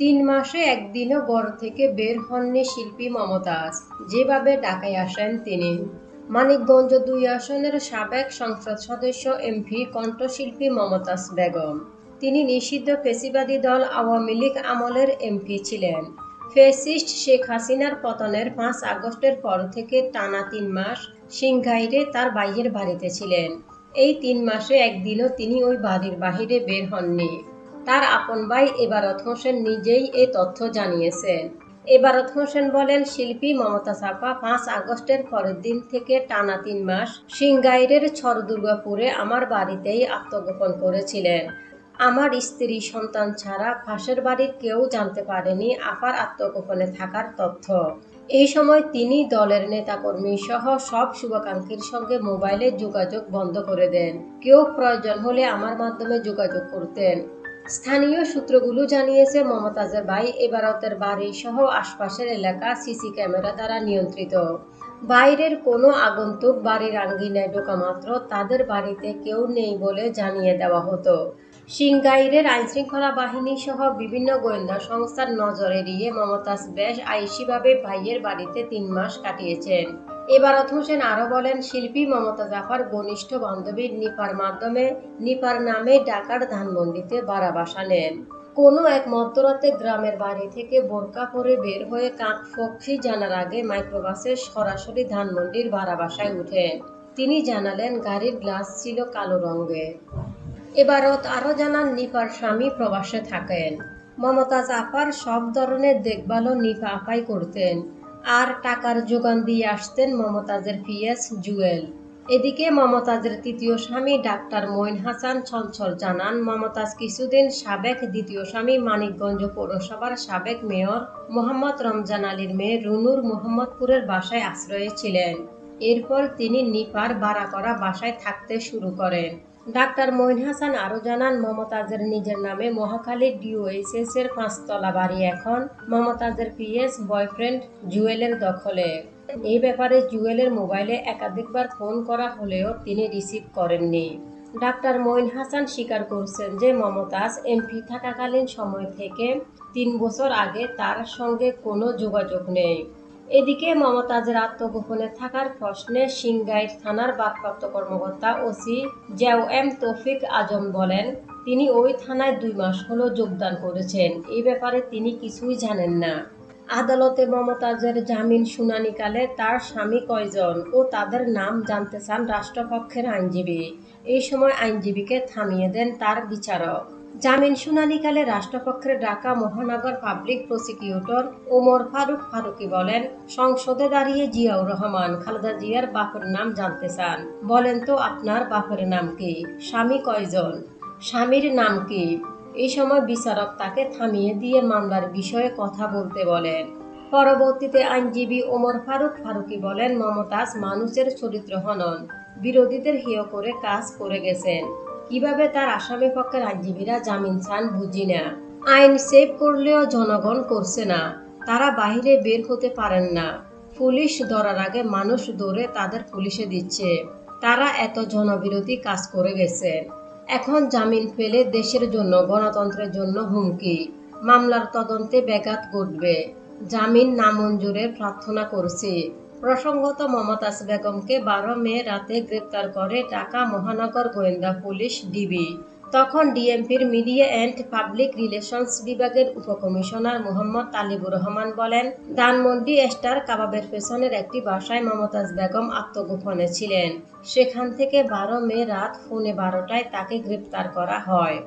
তিন মাসে একদিনও ঘর থেকে বের হননি শিল্পী মমতাজ। যেভাবে ঢাকায় আসেন তিনি। মানিকগঞ্জ দুই আসনের সাবেক সংসদ সদস্য এমপি কণ্ঠশিল্পী মমতাজ বেগম। তিনি নিষিদ্ধ ফেসিবাদী দল আওয়ামী লীগ আমলের এমপি ছিলেন। ফেসিস্ট শেখ হাসিনার পতনের পাঁচ আগস্টের পর থেকে টানা তিন মাস সিংঘাইরে তার বাইয়ের বাড়িতে ছিলেন। এই তিন মাসে একদিনও তিনি ওই বাড়ির বাহিরে বের হননি। তার আপন ভাই এবারত হোসেন নিজেই এই তথ্য জানিয়েছেন। এবারত হোসেন বলেন, শিল্পী মমতা চাপা পাঁচ আগস্টের পরের দিন থেকে টানা তিন মাস সিংগাইরের ছরদুর্গাপুরে আমার বাড়িতেই আত্মগোপন করেছিলেন। আমার স্ত্রী সন্তান ছাড়া পাশের বাড়ির কেউ জানতে পারেনি আপার আত্মগোপনে থাকার তথ্য। এই সময় তিনি দলের নেতাকর্মী সহ সব শুভাকাঙ্ক্ষীর সঙ্গে মোবাইলে যোগাযোগ বন্ধ করে দেন। কেউ প্রয়োজন হলে আমার মাধ্যমে যোগাযোগ করতেন। স্থানীয় সূত্রগুলো জানিয়েছে মমতাজের ভাই এবারতের বাড়ি সহ আশপাশের এলাকা সিসি ক্যামেরা দ্বারা নিয়ন্ত্রিত। বাইরের কোনো আগন্তুক বাড়ির আঙ্গিনায় ঢোকা মাত্র তাদের বাড়িতে কেউ নেই বলে জানিয়ে দেওয়া হতো। সিংগাইরের আইনশৃঙ্খলা বাহিনী সহ বিভিন্ন গোয়েন্দা সংস্থার নজর এড়িয়ে মমতাজ বেশ আইসিভাবে ভাইয়ের বাড়িতে তিন মাস কাটিয়েছেন। এবারত হোসেন আরও বলেন, শিল্পী মমতা জাফার ঘনিষ্ঠ বান্ধবী নিপার মাধ্যমে নিপার নামে ঢাকার ধানমন্ডিতে বাড়া বাসা নেন কোনো এক মধ্যরাতে গ্রামের বাড়ি থেকে বোরকা পরে বের হয়ে কাক ফক্সি জানার আগে মাইক্রোবাসে সরাসরি ধানমন্ডির ভাড়া বাসায় উঠেন। তিনি জানালেন, গাড়ির গ্লাস ছিল কালো রঙের এবারত আরও জানান, নিপার স্বামী প্রবাসে থাকেন। মমতাজ আপার সব ধরনের দেখভালও নিপা আপাই করতেন। আর টাকার যোগান দিয়ে আসতেন মমতাজের পিএস জুয়েল। এদিকে মমতাজের তৃতীয় স্বামী ডাক্তার মঈন হাসান ছলছল জানান, মমতাজ কিছুদিন সাবেক দ্বিতীয় স্বামী মানিকগঞ্জ পৌরসভার সাবেক মেয়র মোহাম্মদ রমজান আলীর মেয়ে রুনুর মোহাম্মদপুরের বাসায় আশ্রয়ে ছিলেন। এরপর তিনি নিপার ভাড়া করা বাসায় থাকতে শুরু করেন। ডাক্তার মঈন হাসান আরও জানান মমতাজের নিজের নামে মহাখালী ডিওএইচএস এর পাঁচতলা বাড়ি এখন। মমতাজের পিএস বয়ফ্রেন্ড জুয়েলের দখলে। এই ব্যাপারে জুয়েলের মোবাইলে একাধিকবার ফোন করা হলেও তিনি রিসিভ করেননি। ডাক্তার মঈন হাসান স্বীকার করছেন যে মমতাজ এমপি থাকাকালীন সময় থেকে তিন বছর আগে তার সঙ্গে কোনো যোগাযোগ নেই। এদিকে মমতাজের আত্মগোপনে থাকার প্রশ্নে সিংগাইর থানার ভারপ্রাপ্ত কর্মকর্তা ওসি জ্যাও এম তৌফিক আজম বলেন, তিনি ওই থানায় দুই মাস হলো যোগদান করেছেন। এই ব্যাপারে তিনি কিছুই জানেন না। আদালতে মমতাজের জামিন শুনানিকালে তার স্বামী কয়জন ও তাদের নাম জানতে চান রাষ্ট্রপক্ষের আইনজীবী। এই সময় আইনজীবীকে থামিয়ে দেন তার বিচারক। জামিন শুনানিকালে রাষ্ট্রপক্ষের ঢাকা মহানগর পাবলিক প্রসিকিউটর ওমর ফারুক ফারুকি বলেন, সংসদে দাঁড়িয়ে জিয়াউর রহমান, খালেদা জিয়ার বাপের নাম জানতে চান। বলেন তো আপনার বাপের নাম কি? স্বামী কয়জন? স্বামীর নাম কি? এই সময় বিচারক তাকে থামিয়ে দিয়ে মামলার বিষয়ে কথা বলতে বলেন। পরবর্তীতে আইনজীবী ওমর ফারুক ফারুকি বলেন, মমতাজ মানুষের চরিত্র হনন। বিরোধীদের হেয় করে কাজ করে গেছেন। কীভাবে তার আসামি পক্ষের আইনজীবীরা জামিন চান বুঝি না। আইন সেভ করলেও জনগণ করছে না। তারা বাইরে বের হতে পারেন না। পুলিশ ধরার আগে মানুষ দৌড়ে তাদের পুলিশে দিচ্ছে। তারা এত জনবিরোধী কাজ করে গেছেন এখন জামিন পেলে দেশের জন্য, গণতন্ত্রের জন্য হুমকি। মামলার তদন্তে ব্যাঘাত ঘটবে। জামিন নামঞ্জুরের প্রার্থনা করছি। প্রসঙ্গত, মমতাজ বেগমকে বারো মে রাতে গ্রেপ্তার করে ঢাকা মহানগর গোয়েন্দা পুলিশ ডিবি। তখন ডিএমপির মিডিয়া অ্যান্ড পাবলিক রিলেশনস বিভাগের উপকমিশনার মোহাম্মদ তালিবুর রহমান বলেন, ধানমন্ডি স্টার কাবাবের পেছনের একটি বাসায় মমতাজ বেগম আত্মগোপনে ছিলেন। সেখান থেকে বারো মে রাত পৌনে বারোটায় তাকে গ্রেপ্তার করা হয়।